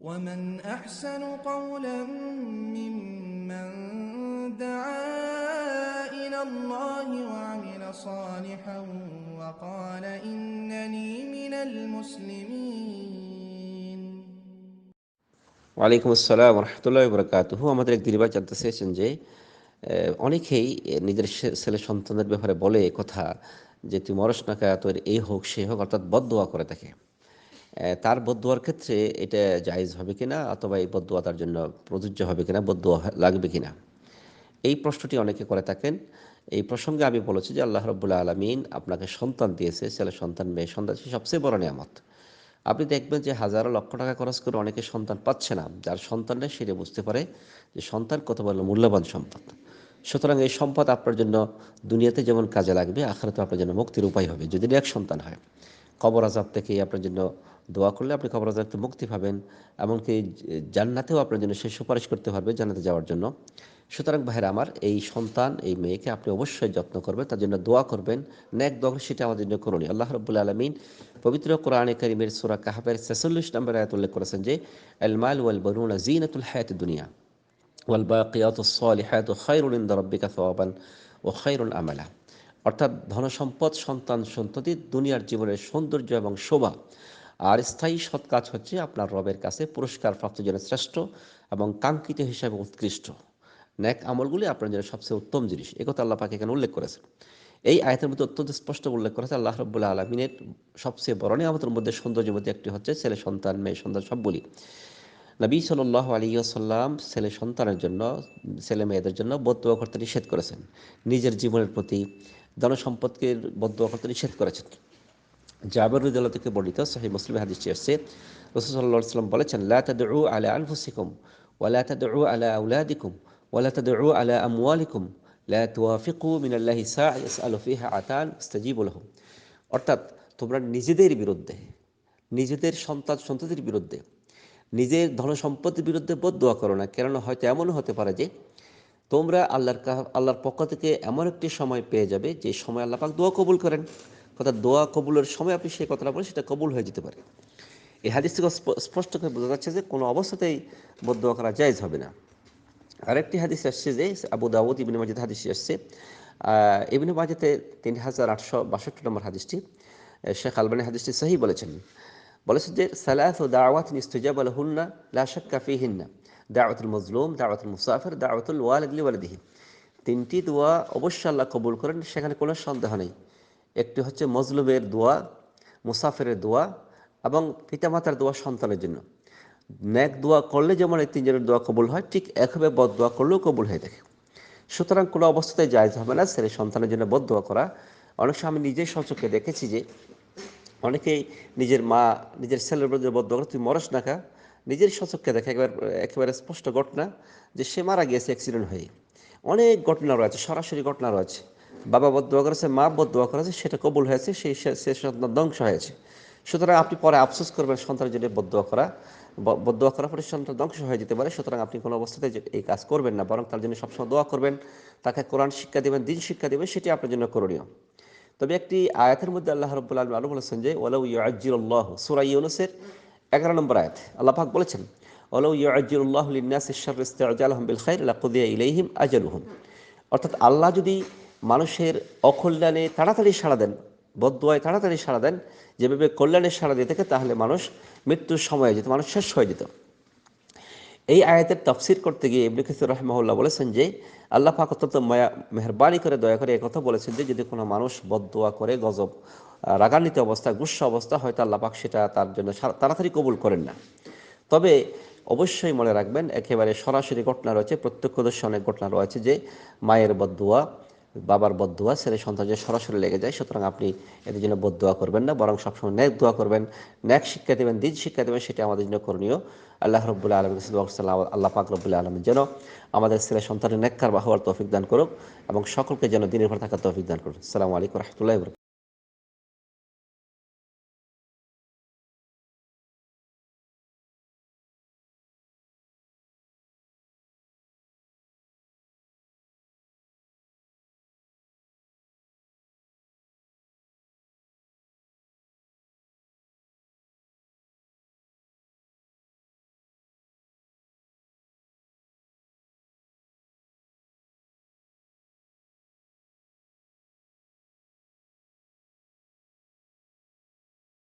ومن أحسن قولا ممن دعا إلى الله وعمل صالحا وقال إنني من المسلمين ওয়ালাইকুম আসসালাম রহমতুল্লাহ বরকাতুহু আমাদের এক দিদিবার জানতে চেয়েছেন যে আহ, অনেকেই নিজের সে- ছেলে সন্তানদের ব্যাপারে বলে এ কথা যে তুই মরস না কা তোর এই হোক সে হোক অর্থাৎ বদদোয়া করে থাকে আহ, তার বদদোয়ার ক্ষেত্রে এটা জায়েজ হবে কিনা অথবা এই বদদোয়া তার জন্য প্রযোজ্য হবে কিনা বদদোয়া লাগবে কিনা? এই প্রশ্নটি অনেকে করে থাকেন। এই প্রসঙ্গে আমি বলেছি যে আল্লাহ রব্বুল্লাহ আলমিন আপনাকে সন্তান দিয়েছে, ছেলে সন্তান, মেয়ে সন্তান সবচেয়ে বড় নিয়ামত। আপনি দেখবেন যে হাজারো লক্ষ টাকা খরচ করে অনেকে সন্তান পাচ্ছে না, যার সন্তান নেই সেটা বুঝতে পারে যে সন্তান কত বড় মূল্যবান সম্পদ। সুতরাং এই সম্পদ আপনার জন্য দুনিয়াতে যেমন কাজে লাগবে আখড়াতে আপনার জন্য মুক্তির উপায় হবে, যদি এক সন্তান হয়। কবর আজাব থেকে আপনার জন্য দোয়া করলে আপনি কবর আজাব থেকে মুক্তি পাবেন, এমনকি জান্নাতেও আপনার জন্য সে সুপারিশ করতে পারবে জান্নাতে যাওয়ার জন্য। সুতরাং ভাইরা আমার, এই সন্তান, এই মেয়েকে আপনি অবশ্যই যত্ন করবেন, তার জন্য দোয়া করবেন ন্যাক দোয়া সেটা আমাদের জন্য করুন আল্লাহ রব্বুল আলমিন পবিত্র কোরআনে করিমের সুরা কাহাবের ছেচল্লিশ নম্বর আয়াত উল্লেখ করেছেন যে, আল মাল ওয়াল বরুন জিনাতুল হায়াত দুনিয়া, ওয়াল বাকিয়াত সালিহাত খায়রুল ইনদা রাব্বিকা সাওয়াবান ও খায়রুল আমালা। অর্থাৎ ধনসম্পদ, সন্তান সন্ততি, দুনিয়ার জীবনের সৌন্দর্য এবং শোভা। আর স্থায়ী সৎ কাজ হচ্ছে আপনার রবের কাছে পুরস্কার প্রাপ্ত জন্য শ্রেষ্ঠ এবং কাঙ্ক্ষিত হিসাবে উৎকৃষ্ট। ন্যাক আমলগুলি আপনার জন্য সবচেয়ে উত্তম জিনিস। একথা আল্লাহ পাকে এখানে উল্লেখ করেছেন। এই আয়তের মধ্যে অত্যন্ত স্পষ্ট উল্লেখ করেছে আল্লাহ রব্বুল্লাহ আলমিনের সবচেয়ে বড় নিয়ামতের মধ্যে সৌন্দর্যের মধ্যে একটি হচ্ছে ছেলে, সন্তান, মেয়ে, সন্তান সবগুলি নবী সাল্লাহ আলী আসাল্লাম ছেলে, সন্তানের জন্য, ছেলে, মেয়েদের জন্য বদুয়া করতে নিষেধ করেছেন। নিজের জীবনের প্রতি জনসম্পদকে বদুয়া করতে নিষেধ করেছেন। জাবের রুদাল্লাহ থেকে বর্ণিত সহি মুসলিম হাদিসটি আসছে। রসুল সাল্লাহ সাল্লাম বলেছেন, লা তাদউ আলা আনফুসিকুম ওয়ালা তাদউ আলা আউলাদিকুম ওয়ালা তাদউ আলা আমওয়ালিকুম। লা তুওয়াফিকু মিনাল্লাহি সা'a ইয়াসআলু ফিহা আতান ইস্তাজিবু লাহুম। অর্থাৎ তোমরা নিজেদের বিরুদ্ধে, নিজেদের সন্তান সন্ততির বিরুদ্ধে, নিজের ধনসম্পত্তির বিরুদ্ধে বোধ দোয়া করো না। কেননা হয়তো এমনও হতে পারে যে তোমরা আল্লাহর আল্লাহর পক্ষ থেকে এমন একটি সময় পেয়ে যাবে যে সময় আল্লাহ পাক দোয়া কবুল করেন। কথা দোয়া কবুলের সময় আপনি সেই কথাটা বলেন, সেটা কবুল হয়ে যেতে পারে। এই হাদিস থেকে স্পষ্ট করে বোঝা যাচ্ছে যে কোনো অবস্থাতেই বোধ দোয়া করা জায়েজ হবে না। আরেকটি হাদিস আসছে যে, আবু দাউদ ইবিন মাজিদ হাদিস আসছে। ইবিন মাজিদে তিন হাজার আটশো বাষট্টি নম্বর হাদিসটি শেখ আলবানী হাদিসটি সহি বলেছেন। বলেছেন যে, সালাত ও দাওয়াত ইস্তুজাব আলহুন্না, লা শাক্কা ফিহিন্না। দাওয়াতুল মজলুম, দাওয়াতুল মুসাফির, দাওয়াতুল ওয়ালিদলি ওয়ালিদিহি তিনটি দোয়া অবশ্যই আল্লাহ কবুল করেন, সেখানে কোনো সন্দেহ নেই। একটি হচ্ছে মজলুমের দোয়া, মুসাফিরের দোয়া এবং পিতামাতার দোয়া সন্তানের জন্য। ন্যাক দোয়া করলে যেমন এই তিনজনের দোয়া কবুল হয়, ঠিক একভাবে বদ দোয়া করলেও কবুল হয়ে থাকে। সুতরাং কোনো অবস্থাতেই জায়জ হবে না, ছেলে সন্তানের জন্য বদ দোয়া করা। অনেক সময় আমি নিজেই সচক্ষে দেখেছি যে, অনেকেই নিজের মা, নিজের ছেলের বদ দোয়া করে, তুই মরস না খা নিজের সচক্ষে দেখে একেবারে একেবারে স্পষ্ট ঘটনা যে সে মারা গিয়েছে অ্যাক্সিডেন্ট হয়ে অনেক ঘটনা রয়েছে, সরাসরি ঘটনা রয়েছে। বাবা বদুয়া করেছে, মা বদুয়া করেছে, সেটা কবুল হয়েছে, সেই সে- সন্তান ধ্বংস হয়েছে। সুতরাং আপনি পরে আফসোস করবেন সন্তানের জন্য বদুয়া করা বদুয়া করার পরে সন্তান ধ্বংস হয়ে যেতে পারে, সুতরাং আপনি কোনো অবস্থাতে এই কাজ করবেন না, বরং তার জন্য সবসময় দোয়া করবেন, তাকে কোরআন শিক্ষা দেবেন, দিন শিক্ষা দেবেন, সেটি আপনার জন্য করণীয়। তবে একটি আয়াতের মধ্যে আল্লাহ রব্বুল আলম আলু বলেছেন যে ওলাউ ইয়াজ্জিরুল্লাহ সূরা ইউনুসের এগারো নম্বর আয়াত। আল্লাহ পাক বলেছেন লাকুদিয়া ইলাইহিম আজালুহুম। অর্থাৎ আল্লাহ যদি মানুষের অকল্যাণে তাড়াতাড়ি সাড়া দেন বদুয়ায় তাড়াতাড়ি সাড়া দেন, যেভাবে কল্যাণের সাড়া দিয়ে থাকে, তাহলে মানুষ মৃত্যুর সময় যেত, মানুষ শেষ হয়ে যেত। এই আয়াতের তফসির করতে গিয়ে ইবনে কাসির রহমাহুল্লাহ বলেছেন যে, আল্লাহ পাক অত্যন্ত মায়া, মেহরবানি করে দয়া করে কথা বলেছেন যে, যদি কোনো মানুষ বদদোয়া করে গজব রাগান্বিত অবস্থা গুস্সা অবস্থা, হয়তো আল্লাহ পাক সেটা তার জন্য তাড়াতাড়ি কবুল করেন না। তবে অবশ্যই মনে রাখবেন, একেবারে সরাসরি ঘটনা রয়েছে, প্রত্যক্ষদর্শী অনেক ঘটনা রয়েছে যে মায়ের বদুয়া বাবার বদুয়া ছেলে সন্তান যে সরাসরি লেগে যায়, সুতরাং আপনি এদের জন্য বদুয়া করবেন না, বরং সবসময় ন্যাক দোয়া করবেন। ন্যাক শিক্ষা দেবেন, দিন শিক্ষা দেবেন, সেটা আমাদের জন্য করণীয়। আল্লাহ রব্বুল্লাহ আলম আল্লাহ পাক রব্বুল্লাহ আলম যেন আমাদের ছেলে সন্তানের নেককার বা হওয়ার তৌফিক দান করুক এবং সকলকে যেন দিনের ভর থাকার তৌফিক দান করুক। সালামু আলাইকুম রহমতুল্লাহ